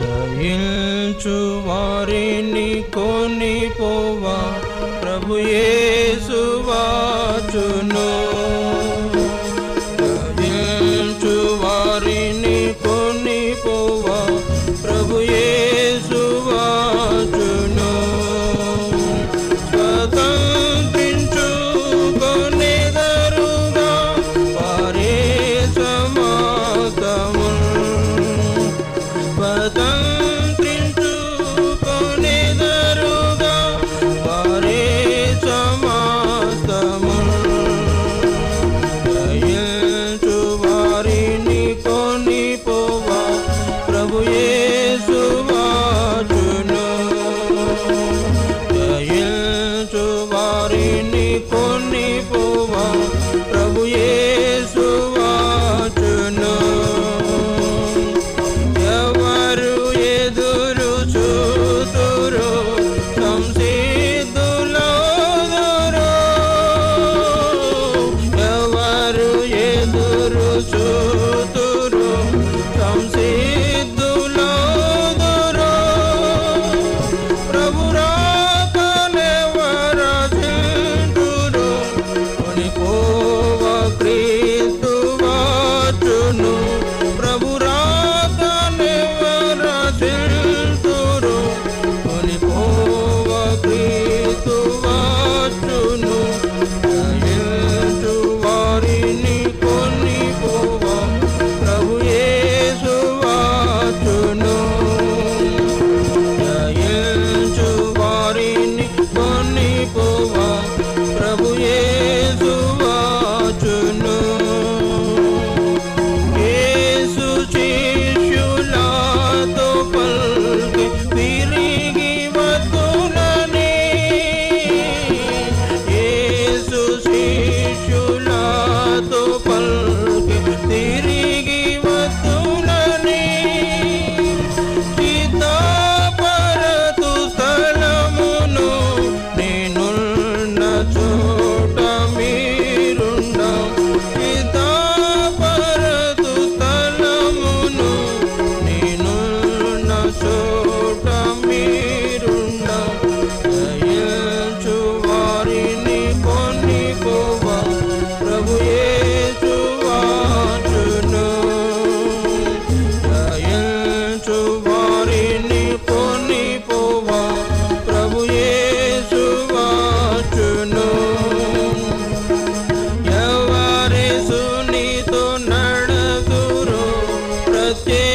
జయించు వారిని కొనిపోవా. ప్రభు యేసు birthday.